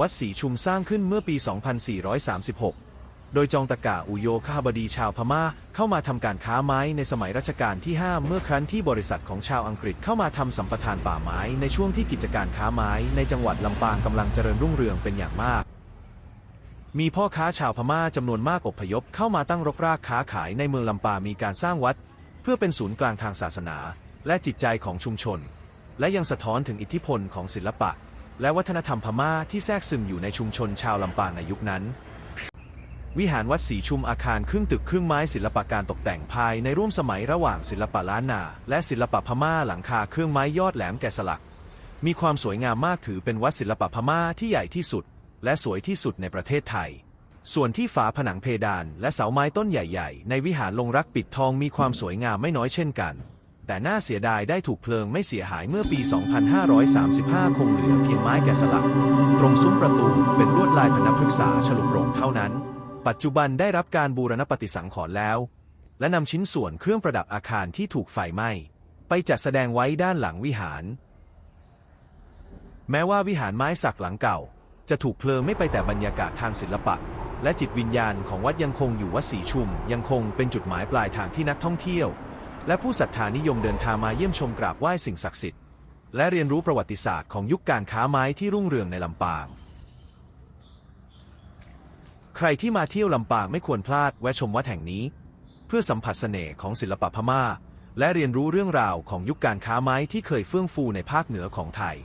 วัดศรีชุมสร้างขึ้นเมื่อปี 2436 โดยจองตะกาอุโยคาบดีชาวพม่าเข้ามาทำการค้าไม้ในสมัยรัชกาลที่ 5 เมื่อครั้นที่บริษัทของชาวอังกฤษเข้ามาทำสัมปทานป่าไม้ในช่วงที่กิจการค้าไม้ในจังหวัดลำปางกำลังเจริญรุ่งเรืองเป็นอย่างมาก มีพ่อค้าชาวพม่าจำนวนมากอพยพเข้ามาตั้งรกรากค้าขายในเมืองลำปางมีการสร้างวัด เพื่อเป็นศูนย์กลางทางศาสนา และจิตใจของชุมชน และยังสะท้อนถึงอิทธิพลของศิลปะ และวัฒนธรรมพม่าที่แทรกซึมอยู่ในชุมชนชาวลำปางในยุคนั้น วิหารวัดศรีชุมอาคารครึ่งตึกครึ่งไม้ศิลปะการตกแต่งภายในร่วมสมัยระหว่างศิลปะล้านนา และศิลปะพม่าหลังคาเครื่องไม้ยอดแหลมแกะสลัก มีความสวยงามมากถือเป็นวัดศิลปะพม่าที่ใหญ่ที่สุด และสวยที่สุดในประเทศไทย ส่วนที่ฝาผนังเพดาน และเสาไม้ต้นใหญ่ ๆ ในวิหารลงรักปิดทองมีความสวยงามไม่น้อยเช่นกัน แต่น่าเสียดายได้ถูกเพลิงไม่เสียหายเมื่อปี 2535 คงเหลือเพียงไม้แกะสลัก ตรงซุ้มประตูเป็นลวดลายพนพฤกษาฉลุโปร่งเท่านั้น ปัจจุบันได้รับการบูรณปฏิสังขรณ์แล้ว และนำชิ้นส่วนเครื่องประดับอาคารที่ถูกไฟไหม้ ไปจัดแสดงไว้ด้านหลังวิหาร แม้ว่าวิหารไม้สักหลังเก่า จะถูกเพลิงไม่ไปแต่บรรยากาศทางศิลปะและจิตวิญญาณของวัดยังคงอยู่วัดศรีชุม ยังคงเป็นจุดหมายปลายทางที่นักท่องเที่ยว และผู้ศรัทธานิยมเดินทางมาเยี่ยมชมกราบไหว้สิ่งศักดิ์สิทธิ์และเรียนรู้ประวัติศาสตร์ของยุคการค้าไม้ที่รุ่งเรืองในลำปาง ใครที่มาเที่ยวลำปางไม่ควรพลาดแวะชมวัดแห่งนี้ เพื่อสัมผัสเสน่ห์ของศิลปะพม่า และเรียนรู้เรื่องราวของยุคการค้าไม้ที่เคยเฟื่องฟูในภาคเหนือของไทย